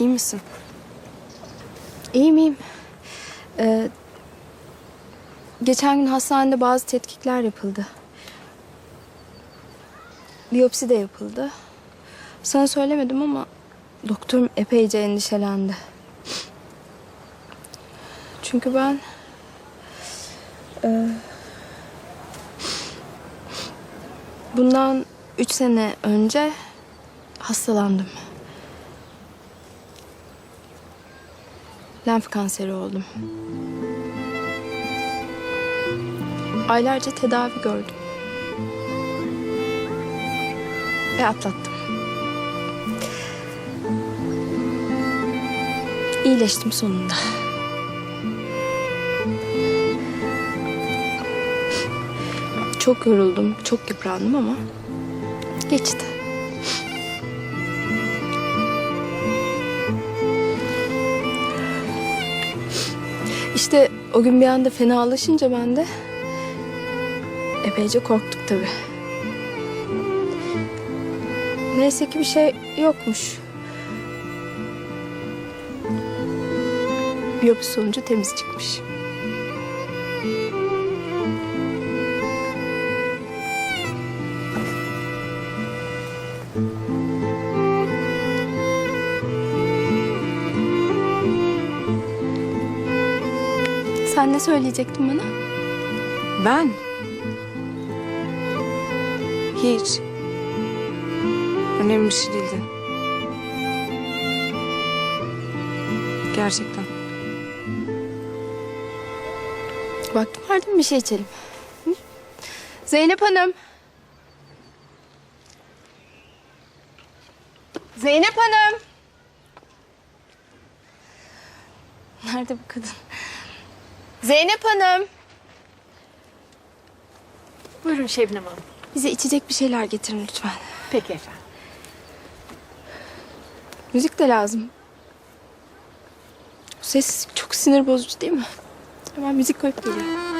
İyi misin? İyiyim iyiyim. Ee, geçen gün hastanede bazı tetkikler yapıldı. Biyopsi de yapıldı. Sana söylemedim ama doktorum epeyce endişelendi. Çünkü ben... e, bundan üç sene önce hastalandım. Lenf kanseri oldum. Aylarca tedavi gördüm. Ve atlattım. İyileştim sonunda. Çok yoruldum, çok yıprandım ama geçti. İşte o gün bir anda fenalaşınca ben de epeyce korktuk tabii. Neyse ki bir şey yokmuş. Biyopsi sonucu temiz çıkmış. Sen ne söyleyecektin bana? Ben? Hiç. Önemli bir şey değildi. Gerçekten. Vaktim vardı mı bir şey içelim? Hı? Zeynep Hanım. Zeynep Hanım. Nerede bu kadın? Zeynep Hanım. Buyurun Şebnem Hanım. Bize içecek bir şeyler getirin lütfen. Peki efendim. Müzik de lazım. Bu ses çok sinir bozucu değil mi? Hemen müzik koyup geliyorum.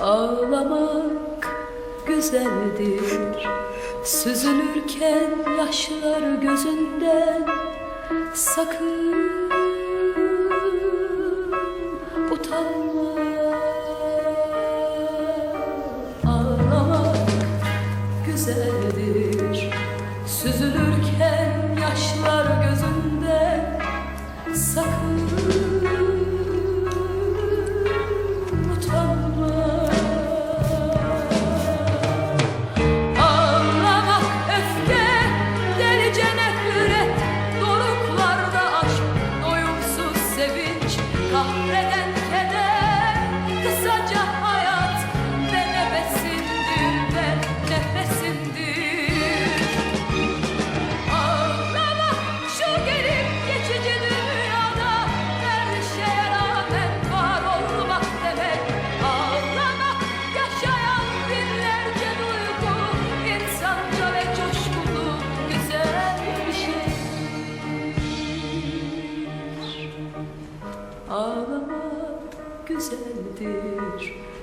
Ağlamak güzeldir. Süzülürken yaşlar gözünden Sakın utanma güzeldir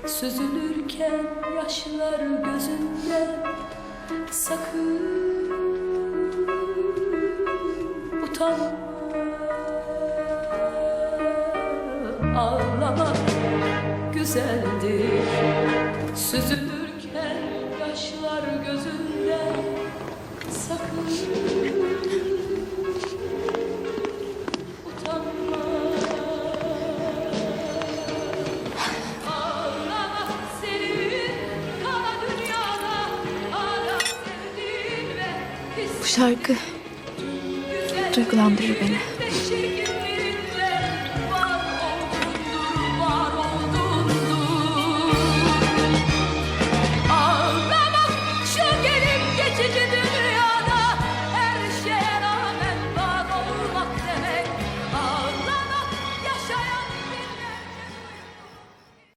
Süzülürken yaşlar gözünden Sakın utanma. Ağlamak güzeldir. Süzülürken Şarkı Duygulandırır beni.